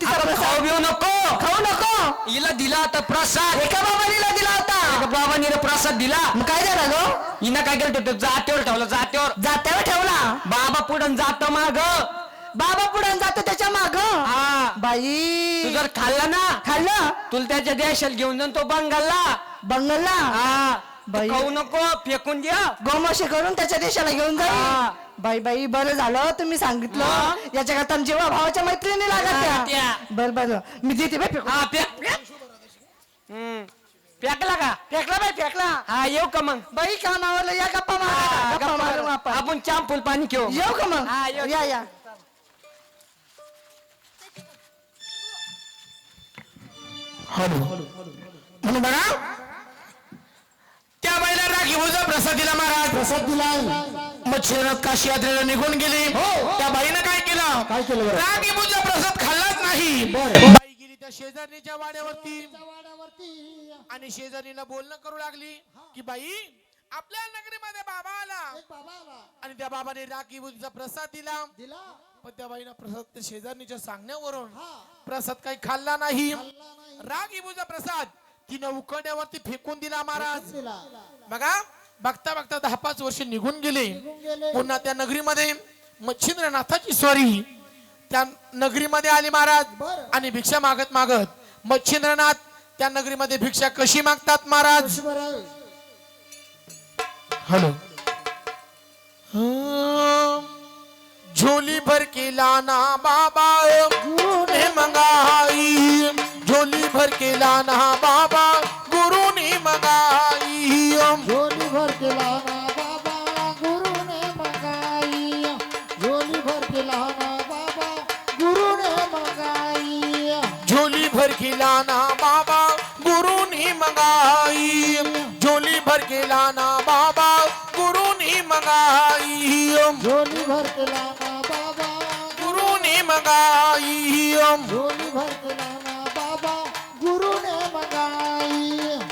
प्रसाद खाऊ बिऊ नको खाऊ नको हिला दिला होता प्रसाद एका बाबानीला दिला होता एका बाबांनी प्रसाद दिला मग काय झालं गो हिनं काय केलं होतं जात्यावर ठेवलं जात्यावर जात्यावर ठेवला बाबा पुढं जात माग बाबा पुढे जातो त्याच्या माग हा बाई तू जर खाल्ला ना खाल्लं तुला त्याच्या देशाला घेऊन जाऊन तो बंगालला बंगलला हा बाई. खाऊ नको फेकून द्या. गोमाशे करून त्याच्या देशाला घेऊन हा. जाईल बाई बाई बरं झालं तुम्ही सांगितलं. याच्या करता जेव्हा भावाच्या मैत्रिणी लागत त्या. त्या. बर बर. मी देते बाई फेकून. हा फेक. हम्म. फेकला का? फेकला बाई फेकला. हा येऊ का मग? बाई कामावर या गप्पा मारा. गप्पा मारू. आपण. आपण चाम फुल पाणी घेऊ. येऊ का मग? हा, येऊ. या या. म्हणून बघा प्रसाद दिला महाराज. प्रसाद दिला मच्छीनं काशी यात्रेला निघून गेली. त्या बाईनं काय केलं? हो, काय केलं बरं? राखीभूजा प्रसाद खाल्लाच नाही. बरं. बाई गेली त्या शेजारणीच्या वाड्यावरती. वाड्यावरती. आणि शेजारीला बोलणं करू लागली की बाई आपल्या नगरीमध्ये बाबा आला. एक बाबा आला. आणि त्या बाबाने राखीभूजा प्रसाद दिला. दिला. पण त्या बाईनं प्रसाद त्या शेजारणीच्या सांगण्यावरून हा. प्रसाद काही खाल्ला नाही. खाल्ला नाही. राखीभूजा प्रसाद तिनं उकड्यावरती फेकून दिला महाराज. दिला. बघा बघता बघता दहा पाच वर्ष निघून गेले. पुन्हा त्या नगरीमध्ये मच्छिंद्रनाथाची स्वारी. त्या नगरीमध्ये आली महाराज. आणि भिक्षा मागत मागत मच्छिंद्रनाथ त्या नगरीमध्ये भिक्षा कशी मागतात महाराज? हॅलो. झोली भर के लाना बाबा ने मंगाई. झोली भर के लाना बाबा लाना बाबा गुरु ने मंगाई झोली भर के लाना बाबा गुरु ने मंगाई झोली भर के लाना बाबा गुरु ने मंगाई। झोली भर के लाना बाबा गुरु ने मंगाई। झोली भर के लाना बाबा गुरु ने मंगाई। झोली भर के लाना बाबा गुरु ने मंगाई।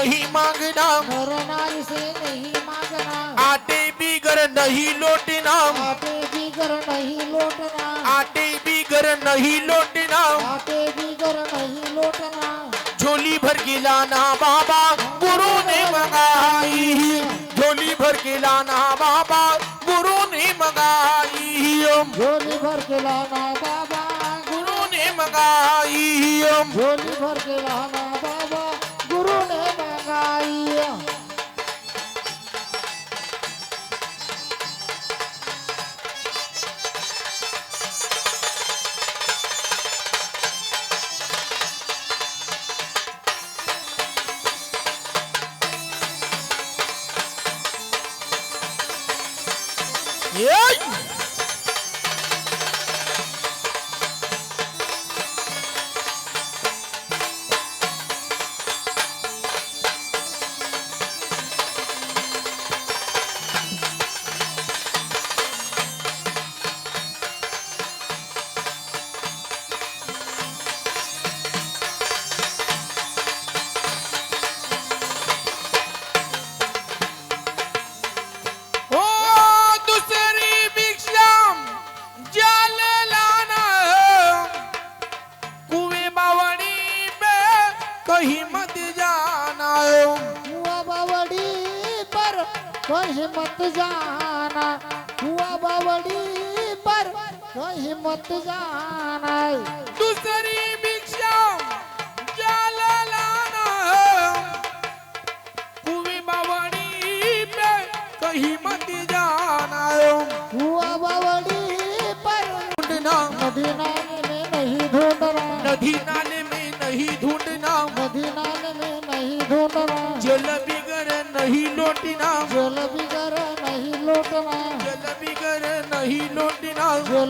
नहीं मांगना। नर से नहीं मांगना। आटे बिगर नहीं लौटना। आटे बिगर नहीं लौटना। आटे बिगर नहीं लौटना। आटे बिगर नहीं लौटना। झोली भर के लाना बाबा गुरु ने मंगाई। झोली भर के लाना बाबा गुरु ने मंगाई। झोली भर के लाना बाबा गुरु ने मंगाई। झोली भर के लाना yeah.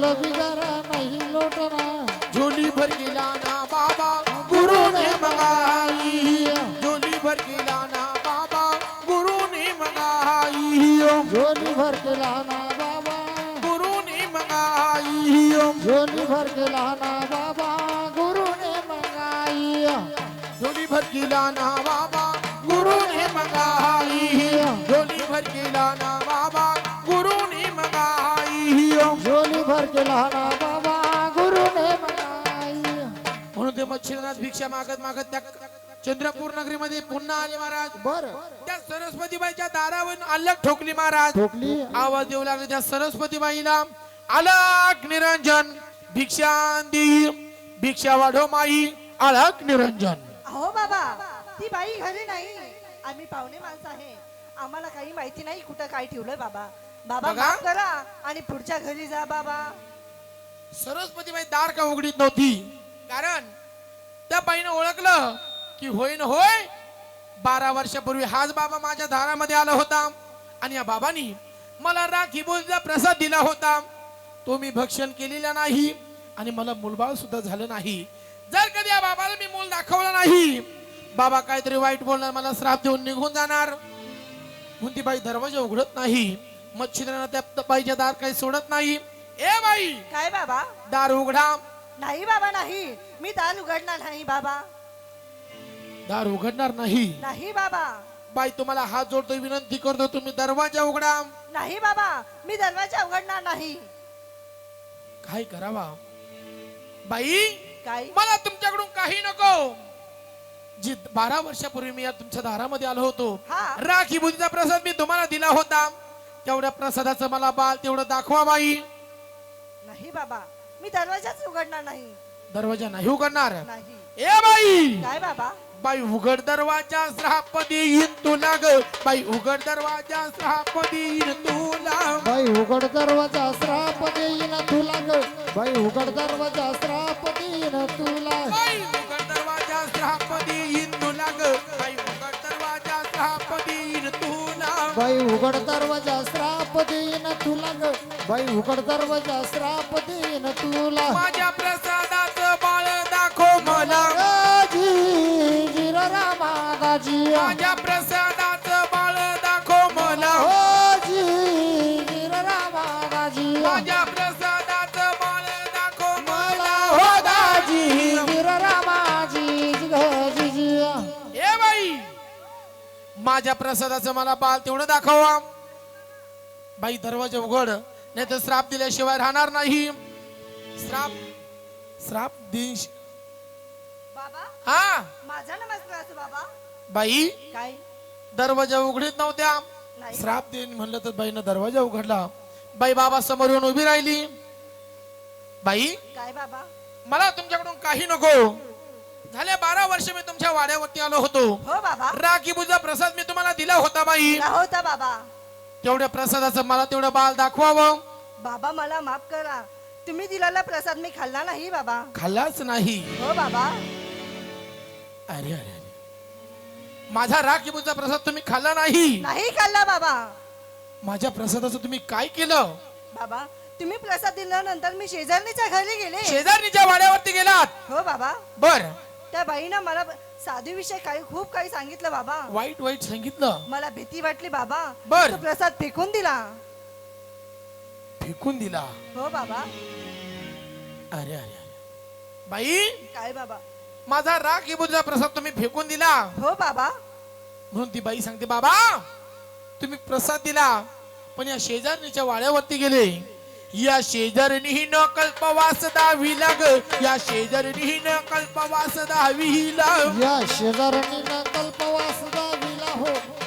जल बिगर नहीं लौटना। झोली भर के लाना बाबा गुरु ने मंगाई। झोली भर के लाना बाबा गुरु ने मंगाई। झोली भर के लाना बाबा। गुरु ने मंगाई। झोली भर के लाना बाबा गुरु ने मंगाई। झोली भर के लाना बाबा गुरु ने मंगाई। झोली भर के लाना बाबा म्हणून ते मच्छिंद्रनाथ भिक्षा मागत मागत त्या चंद्रपूर नगरीमध्ये पुन्हा आले महाराज. बर. त्या सरस्वतीबाईच्या दारावरून अलग ठोकली महाराज. ठोकली? आवाज देऊ लागले त्या सरस्वतीबाईला. अलग निरंजन भिक्षा दे भिक्षा वाढो माई अलग निरंजन. हो बाबा ती बाई घरी नाही. आम्ही पाहुणे माणसं आहे. आम्हाला काही माहिती नाही कुठं काय ठेवलंय बाबा. बाबा बघा. माफ करा आणि पुढच्या घरी जा बाबा. सरस्वतीबाई दार का उघडीत नव्हती? कारण त्या बाईनं ओळखलं की होय न होय बारा वर्षापूर्वी हाच बाबा माझ्या दारामध्ये आला होता. आणि या बाबांनी मला राखी बोलचा प्रसाद दिला होता. तो मी भक्षण केलेला नाही आणि मला मुलबाळ सुद्धा झालं नाही. जर कधी या बाबाला मी मूल दाखवलं नाही बाबा काहीतरी वाईट बोलणार मला श्राप देऊन निघून जाणार. म्हणून ती बाई दरवाजा उघडत नाही. मच्छिंद्रानं त्या बाईच्या दार काही सोडत नाही. ए बाई! काय बाबा? दार उघडा. नाही बाबा नाही. मी दार उघडणार नाही बाबा. दार उघडणार नाही? नाही बाबा. बाई तुम्हाला हात जोडतो विनंती करतो तुम्ही दरवाजा उघडा. नाही बाबा मी दरवाजा उघडणार नाही. काय करावा? बाई काय? मला तुमच्याकडून काही नको. जी बारा वर्षापूर्वी मी या तुमच्या दारामध्ये आलो होतो. हा. राखी बुद्धीचा प्रसाद मी तुम्हाला दिला होता. तेवढ्या प्रसादाचं मला बाल तेवढं दाखवा बाई. नाही बाबा मी दरवाजाच उघडणार नाही. दरवाजा नाही उघडणार? नाही. ए बाई! काय बाबा? बाई उघड दरवाजा श्रापदी येईन तुला ग. बाई उघड दरवाजा श्रापदी येईन तुला बाई उघड दरवाजा श्राप देईन तुला ग. बाई उघड दरवाजा श्राप देईन तुला बाई उघड दरवाजा श्रापदी बाई उघड दरवाजा श्राप देईन तुला ग. बाई उघड दरवाजा श्राप देईन तुला. माझ्या प्रसादाचं बाळ दाखव मला. दाजी जिरा रामा दाजी माझ्या प्रसादाचं माझ्या प्रसादाचं मला बाल तेवढं दाखवा. बाई दरवाजा उघड. नाही तर श्राप दिल्याशिवाय राहणार नाही. श्राप श्राप दिन बाबा हा? माझा नमस्कार बाबा. बाई काय? दरवाजा उघडीत नव्हत्या. श्राप देईन म्हणलं तर बाईनं दरवाजा उघडला. बाई बाबा समोर येऊन उभी राहिली. बाई काय बाबा? मला तुमच्याकडून काही नको. झाले बारा वर्ष मी तुमच्या वाड्यावरती आलो होतो. हो बाबा. राखी बुजा प्रसाद मी तुम्हाला दिला होता बाई. होता बाबा. तेवढ्या प्रसादाचं मला तेवढं बाल दाखवावं. बाबा मला माफ करा. तुम्ही दिलेला प्रसाद मी खाल्ला नाही बाबा. खाल्लाच नाही. हो बाबा. अरे अरे अरे. माझा राखीबूचा प्रसाद तुम्ही खाल्ला नाही. नाही खाल्ला बाबा. माझ्या प्रसादाचं तुम्ही काय केलं? बाबा तुम्ही प्रसाद दिल्यानंतर मी शेजारणीच्या घरी गेले. शेजारणीच्या वाड्यावरती गेलात. हो बाबा. बर. त्या बाईनं मला साधू विषय काही खूप काही सांगितलं बाबा. वाईट वाईट सांगितलं? मला भीती वाटली बाबा. बर. तो प्रसाद फेकून दिला. फेकून दिला? हो बाबा. अरे अरे अरे. बाई काय बाबा? माझा राखीबूचा प्रसाद तुम्ही फेकून दिला? हो बाबा. म्हणून ती बाई सांगते बाबा तुम्ही प्रसाद दिला पण या शेजारणीच्या वाड्यावरती गेले. या शेजारणीही न कल्पवास दावी लाग. या शेजारणीही न कल्पवास दावी लाग. या शेजारणीनं कल्पवास दाविला हो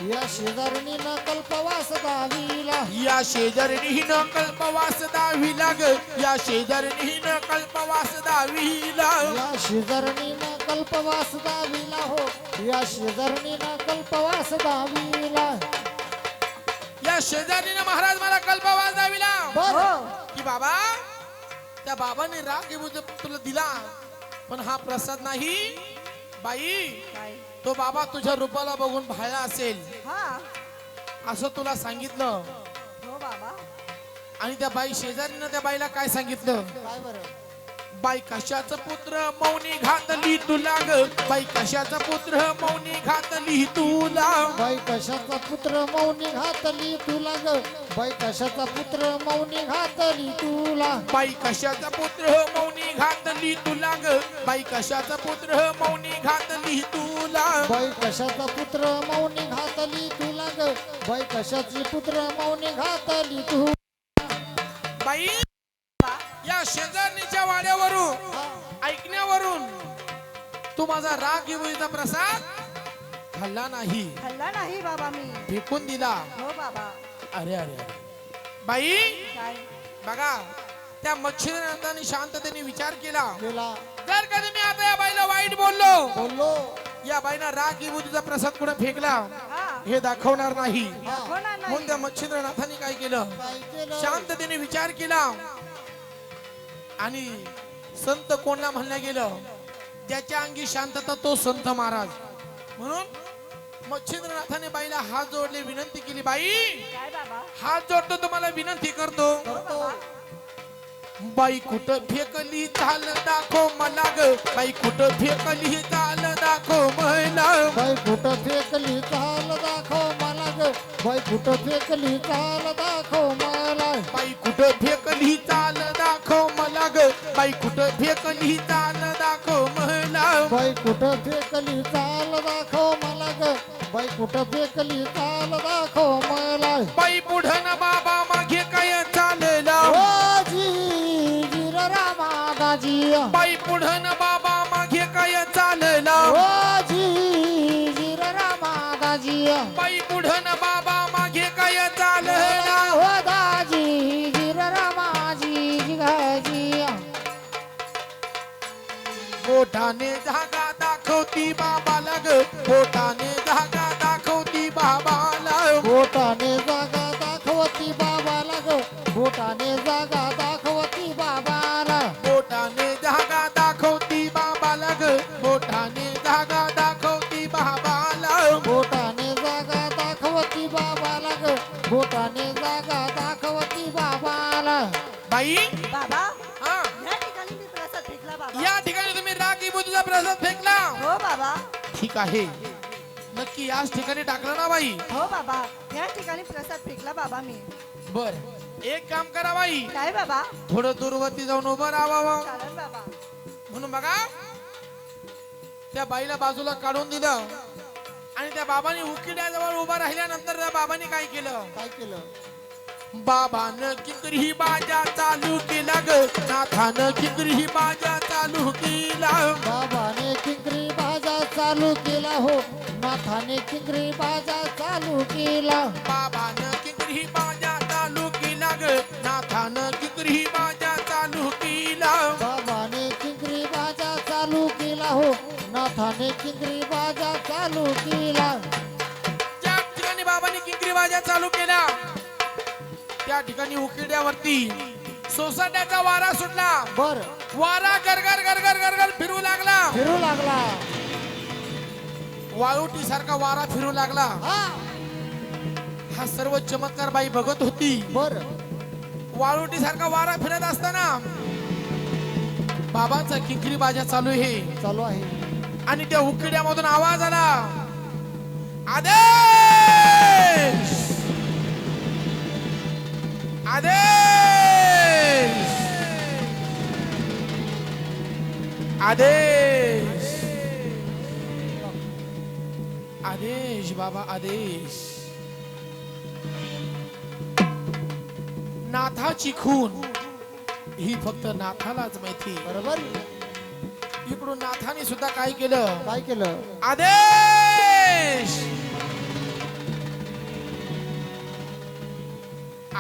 या शेजारणीनं कल्पवास दाविला या शेजारणीनं कल्पवास दाविला ग या शेजारणीनं कल्पवास दाविला या शेजारणीनं कल्पवास दाविला हो या शेजारणीनं कल्पवास दाविला या शेजारीनं महाराज मला कल्पवास दाविला बर. हो. की बाबा त्या बाबाने राग येऊन तुला दिला पण हा प्रसाद नाही. बाई काय? तो बाबा तुझ्या रूपाला बघून भाळला असेल. हा. असं तुला सांगितलं. हो बाबा. आणि त्या बाई शेजारीनं त्या बाईला काय सांगितलं? बाई कशाचं पुत्र? मौनी घातली तुला ग. बाई कशाचा पुत्र? मौनी घातली तुला. बाई कशाचा पुत्र? मौनी घातली तुला ग. बाई कशाचा पुत्र? मौनी घातली तुला. बाई कशाचा पुत्र? मौनी घातली तुला ग. बाई कशाचा पुत्र? मौनी घातली तुला. बाई कशाचा पुत्र? मौनी घातली तुला ग. बाई कशाची पुत्र? मौनी घातली तू. बाई! या शेजारणीच्या वाड्यावरून ऐकण्यावरून तू माझा राग येऊचा प्रसाद? खाल्ला नाही. खाल्ला नाही बाबा मी. फेकून दिला. हो बाबा. अरे अरे बाई बघा त्या मच्छिंद्रनाथाने शांततेने विचार केला. जर कधी मी आता या बाईला वाईट बोललो बोललो. या बाईनं राग येऊ तुझा प्रसाद कुठे फेकला? हा. दाखवणार नाही. म्हणून त्या मच्छिंद्रनाथाने काय केलं? शांततेने विचार केला. आणि संत कोणला म्हणलं गेलं? ज्याच्या अंगी शांतता तो संत महाराज. म्हणून मच्छिंद्रनाथाने बाईला हात जोडले विनंती केली बाई काय बाबा? हात जोडतो तुम्हाला विनंती करतो. बाई कुठं फेकली चाल दाखव मला ग बाई कुठं फेकली चाल दाखव मला बाई कुठं फेकली चाल दाखव मला ग बाई कुठं फेकली चाल दाखव मला बाई कुठं फेकली चाल दाखव मला ग बाई कुठं फेकली चाल दाखव मला बाई कुठं फेकली चाल दाखव मला ग. बाई कुठं फेकली चाल दाखव मला. बाई पुढं ना बाबा मागे काय चालला? ओ जी गिर रामा दाजी. बाई पुढं ना बाबा बोटाने जागा दाखवती बाबाला ग. बोटाने जागा दाखवती बाबाला. बोटाने जागा दाखवती बाबाला ग. बोटाने जागा दाखवती बाबाला. बोटाने जागा दाखवती बाबाला ग. बोटाने जागा दाखवती बाबाला. बोटाने जागा दाखवती बाबाला ग. बोटाने जागा दाखवती बाबाला. बाई. बाबा हा. या ठिकाणी मी प्रसाद फेकला बाबा. या ठिकाणी बुद्धीचा प्रसाद फेकला हो बाबा. ठीक आहे. नक्की याच ठिकाणी टाकलं ना बाई. हो बाबा. या ठिकाणी प्रसाद फेकला बाबा मी. बर. एक काम करा बाई. काय बाबा? थोडं दूरवरती जाऊन उभं राहावं चालेल बाबा. म्हणून बघा. त्या बाईला बाजूला काढून दिलं. आणि त्या बाबांनी उकिड्याजवळ उभा राहिल्यानंतर त्या बाबांनी काय केलं? काय केलं? बाबानं किकरी बाजा चालू केला ग नाथानं किकरी बाजा चालू केला बाबाने किंकरी बाजा चालू केला हो नाथाने किंकरी बाजा चालू केला बाबानं किकरी बाजा चालू केला ग नाथानं किकरी बाजा चालू केला बाबाने किंकरी बाजा चालू केला हो नाथाने किंकरी बाजा चालू केला ज्या ठिकाणी बाबांनी किकरी बाजा चालू केला त्या ठिकाणी उकिड्यावरती सोसाट्याचा वारा सुटला. बर. वारा गरगर गरगर गरगर फिरू लागला. फिरू लागला. वाळूटी सारखा वारा फिरू लागला. हा. हा सर्व चमत्कार बाई बघत होती. बर. वाळूटी सारखा वारा फिरत असताना बाबांचा किकरी बाजा चालू आहे. चालू आहे. आणि त्या उकिड्यामधून आवाज आला. आदेश! आदेश! आदेश! आदेश बाबा आदेश. नाथाची खून. ही फक्त नाथालाच माहिती. बरोबर? इकडून नाथाने सुद्धा काय केलं? काय केलं? आदेश!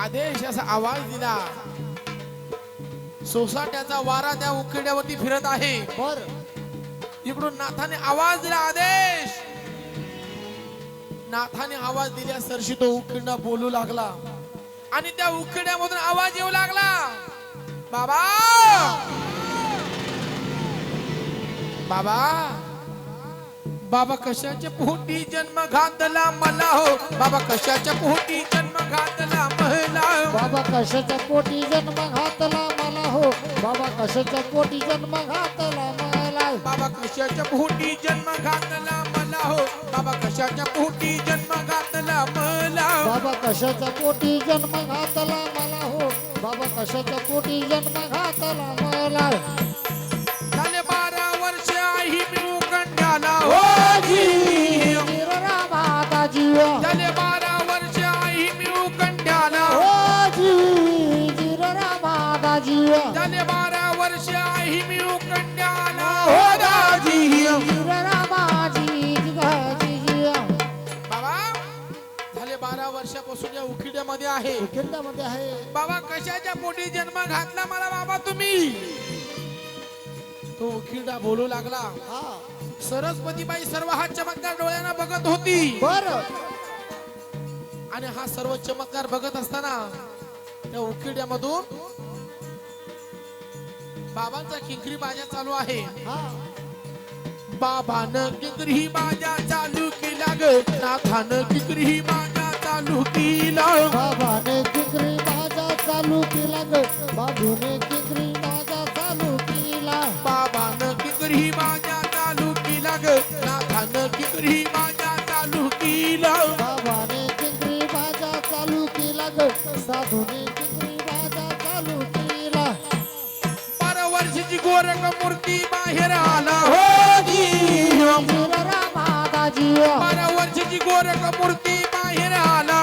आदेश असा आवाज दिला. सोसाट्याचा वारा त्या उकिड्यावरती फिरत आहे. बर. इकडून नाथाने आवाज दिला आदेश! नाथाने आवाज दिल्या सरशी तो उकिरडा बोलू लागला. आणि त्या उकिरड्यामधून आवाज येऊ लागला. बाबा! बाबा! बाबा कशाच्या पोटी जन्म घातला मला हो? बाबा कशाच्या पोटी जन्म घातला बाबा कशाच्या पोटी जन्म घातला मला हो? बाबा कशाच्या पोटी जन्म घातला मला? बाबा कशाच्या पोटी जन्म घातला मला हो? बाबा कशाच्या पोटी जन्म घातला मला? बाबा कशाच्या पोटी जन्म घातला मला हो? बाबा कशाच्या पोटी जन्म घातला मला? झाले बारा वर्ष आई मी हो जी रामाता जीव झाले वर्षापासून या उखिड्यामध्ये आहे. खिंडामध्ये आहे. बाबा कशाच्या पोटी जन्म घातला मला बाबा तुम्ही? तो उखिडा बोलू लागला. हा. सरस्वतीबाई सर्व हा चमत्कार डोळ्यांना बघत होती. बर. आणि हा सर्व चमत्कार बघत असताना त्या उकिड्यामधून बाबांचा किंकरी बाजा चालू आहे. हा. बाबानं किंकरी बाजा चालू केला ग. नाथानं किंकरी बाजा चालू केला. बाबाने किकरी माझा चालू केला ग. बाबूने किकरी माझा चालू केला. बाबानं किंकरी बाजा चालू केला ग. नाथानं किंकरी बाजा चालू केला. बाबाने किकरी माझा चालू केला ग. साधूने किकरी मूर्ती बाहेर आला. हो जीव. बारा वर्षाची गोरख मूर्ती बाहेर आला.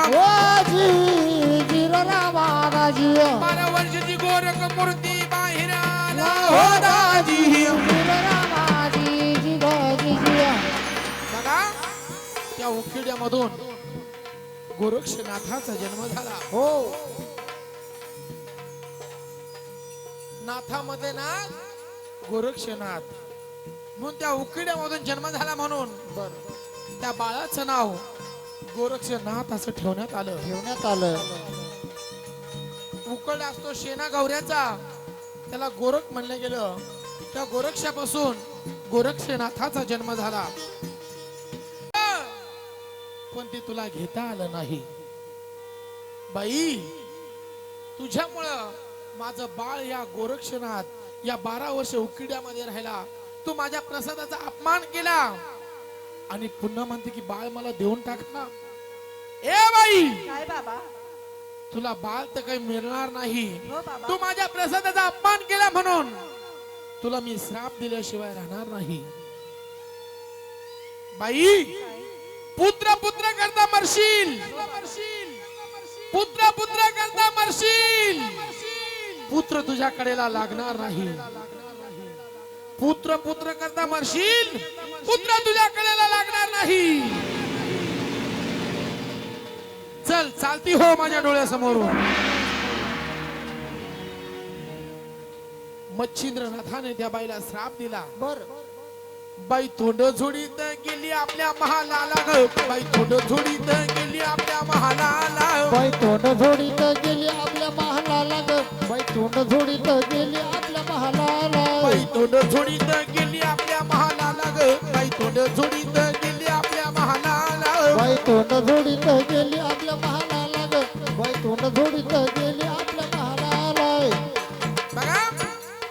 रामादा जीव बारा वर्षाची गोरख मूर्ती बाहेर आला. हो दाजी बघा त्या उकिड्यामधून गोरक्षनाथाचा जन्म झाला. हो. नाथामध्ये ना गोरक्षनाथ. म्हणून त्या उकिड्यामधून जन्म झाला म्हणून. बर त्या बाळाचं नाव गोरक्षनाथ असं ठेवण्यात आलं. ठेवण्यात आलं. उकड असतो शेणा गौऱ्याचा त्याला गोरख म्हणलं गेलं. त्या गोरक्षापासून गोरक्षनाथाचा जन्म झाला. पण ते तुला घेता आलं नाही. बाई तुझ्यामुळं माझं बाळ या गोरक्षनाथ या बारा वर्ष उकिड्यामध्ये राहिला. तू माझ्या प्रसादाचा अपमान केला. आणि पुन्हा म्हणते की बाळ मला देऊन टाका ए बाई! काय बाबा? तुला बाळ तर काही मिळणार नाही. हो बाबा. तू माझ्या प्रसादाचा अपमान केला म्हणून. तुला मी श्राप दिल्याशिवाय राहणार नाही. बाई पुत्र पुत्र करता मरशील. पुत्र पुत्र करता मरशील. पुत्र तुझ्या कडेला लागणार नाही. पुत्र पुत्र करता मरशील. पुत्र तुझ्या कडेला लागणार नाही. चल चालती हो माझ्या डोळ्यासमोरून. मच्छिंद्रनाथाने त्या बाईला श्राप दिला. बर. बाई तोंड झोडीत गेली आपल्या महालाला. ग बाई तोंड झोडीत गेली आपल्या महालाला. बाई तोंड झोडीत गेली आपल्या महालाला. ग बाई तोंड झोडीत गेली आपल्या महालाला. बाई तोंड झोडीत गेली आपल्या महालाला. ग बाई तोंड झोडीत गेली आपल्या महालाला. बाई तोंड झोडीत गेली आपल्या महालाला. ग बाई तोंड झोडीत गेली आपल्या महालाला. बघा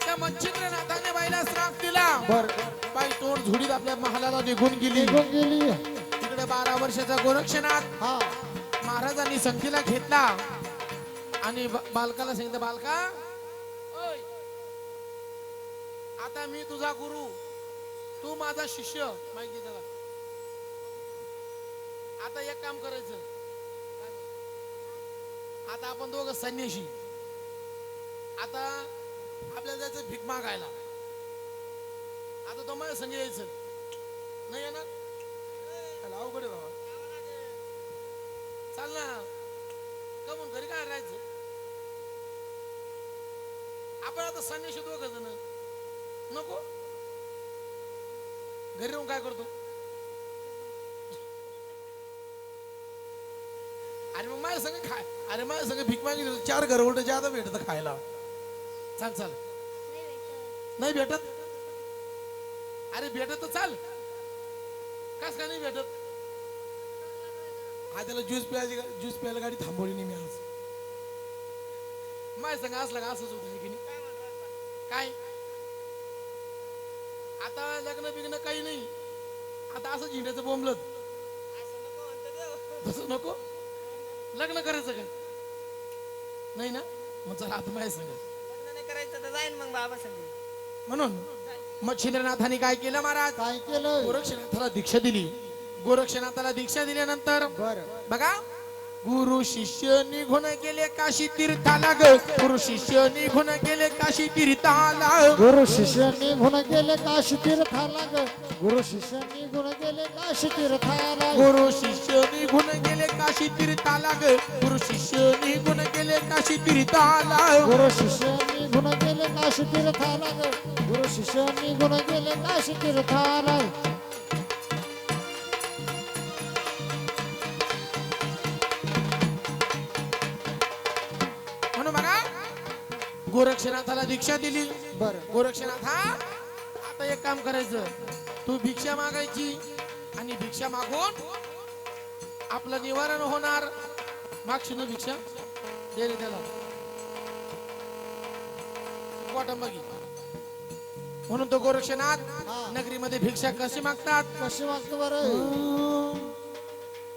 त्या मच्छिंद्रनाथाने बाईला श्राप दिला. बर. बाई तोंड झोडीत आपल्या महालाला निघून गेली. निघून गेली. तिकडे बारा वर्षाचा गोरक्षनाथ हा. महाराजांनी संगतीला घेतला. आणि बालकाला सांगितलं बालका ओय, आता मी तुझा गुरु तू माझा शिष्य. माहिती त्याला. आता एक काम करायचं. आता आपण दोघं संन्याशी. आता आपल्याला जायचं भीक मागायला. आता तो माझ्या संग यायचं नाही येणार? त्याला अवघड आहे बाबा. चाल ना. कमून घरी काय राहायचं? आपण आता संन्याशी दोघ जण? नको? घरी राहून काय करतो? अरे मग माझ्या संग खाय अरे माझ्या संग भीक मागितली चार घर उलट जादा भेटत खायला. चाल चाल. नाही भेटत? अरे भेटत तर चाल. कस काय नाही भेटत? हा त्याला ज्यूस प्यायची ज्यूस प्यायला गाडी थांबवली नाही मी आज. माझ्या संग असलं का असंच होतं की नाही? काय? आता लग्न बिग्न काही नाही. आता असं झिंड्याचं बोंबलत. तसं नको. लग्न करायचं काय नाही ना? मग चला आता माझ्या संग. लग्न नाही करायचं तर जाईन मग बाबा संग. म्हणून? मग छिंद्रनाथाने काय केलं महाराज? काय केलं? गोरक्षनाथाला दीक्षा दिली. गोरक्षनाथाला दीक्षा दिल्यानंतर बर. बघा गुरु शिष्य निघून गेले काशी तीर्थाला ग. गुरु शिष्य निघून गेले काशी तीर्थाला गुरु शिष्य निघून गेले काशी तीर्थाला ग. गुरु शिष्य निघून गेले काशी तीर्थाला गुरु शिष्य निघून गेले काशी तीर्थाला ग. गुरु शिष्य निघून गेले काशी तीर्थाला गुरु शिष्य निघून गेले काशी तीर्थाला ग गुरु शिष्य निघून गेले काशी तीर्थाला म्हणून बघा गोरक्षनाथाला दीक्षा दिली. बर. गोरक्षनाथ हा आता एक काम करायचं. तू भिक्षा मागायची आणि भिक्षा मागून आपलं निवारण होणार. मागशी ना भिक्षा? दे रे त्याला. पोटंबगी म्हणून तो गोरक्षनाथ हा. नगरीमध्ये भिक्षा कशी मागतात? कशी वागतो बर?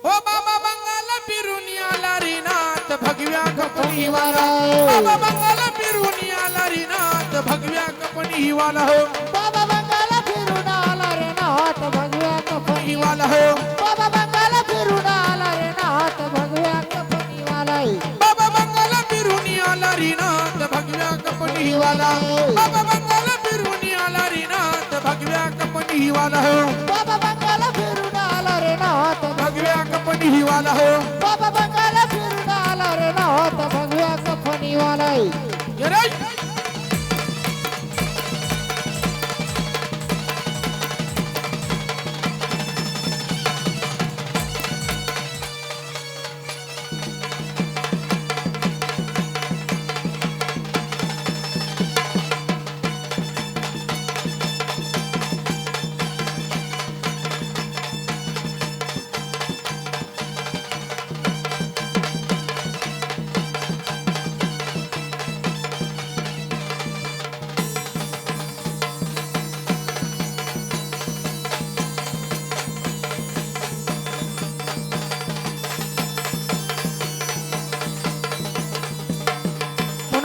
हो बाबा बंगाला फिरून आला रे नाथ भगव्या वाला वाला. बाबा बंगाला फिरून आला रे नाथ भगव्या कपनी वाला हो. बाबा बंगाला फिरून आला रे नाथ भगव्या कफनी वाला हो. बाबा कपनी वाला बाबा बंगाला फिरून आला रे नाथ भगव्या कपनी वाला हो. बाबा बंगाला फिरून आला रे नाथ. भगव्या कपनी वाला हो. बाबा बंगाला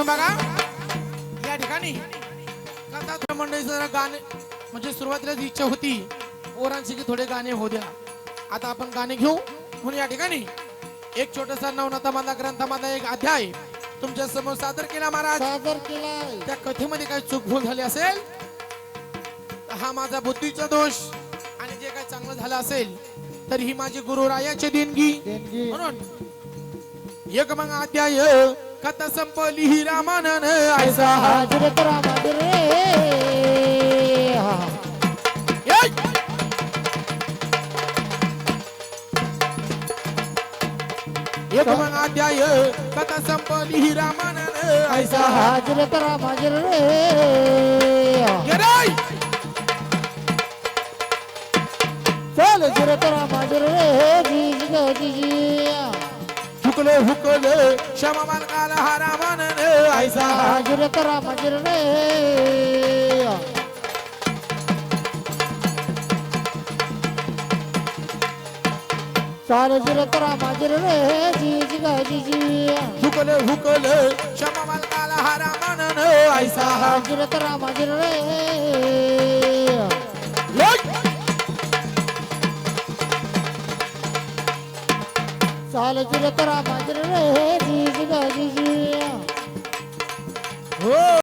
बघा. या ठिकाणी कथा मंडळीचं जरा गाणे म्हणजे सुरुवातीलाच इच्छा होती पोरांशी की थोडे गाणे होऊ द्या. आता आपण गाणे घेऊ. म्हणून या ठिकाणी एक छोटासा नवनाथामधला ग्रंथामधला एक अध्याय तुमच्यासमोर सादर केला महाराज. सादर केलाय. त्या कथेमध्ये काही चूक भूल झाली असेल? हा माझा बुद्धीचा दोष आणि जे काही चांगलं झालं असेल तर ही माझी गुरुरायाची देणगी. देणगी. म्हणून एक मग अध्याय कथा संपली ही रामानन ऐसा हाजीर तर हाजीर रे हा. ये! एक मग अध्याय कथा संपली ही रामानन ऐसा ऐसा हाजीर तर हाजीर रे हा. ये रे! चल जिर तर हाजीर रे जी जी ग जी जी हुकलो हुकलो क्षमा मानकाला हा रामानन ऐसा हाजीर तर हाजीर रे। हा. चाल जिर तर हाजीर रे। जी जी ग जी जी। हुकल हुकल क्षमा मानकाला हा रामानन ऐसा हाजीर तर हाजीर रे। चाल जिर तर हाजीर रे जी जी ग जी जी हो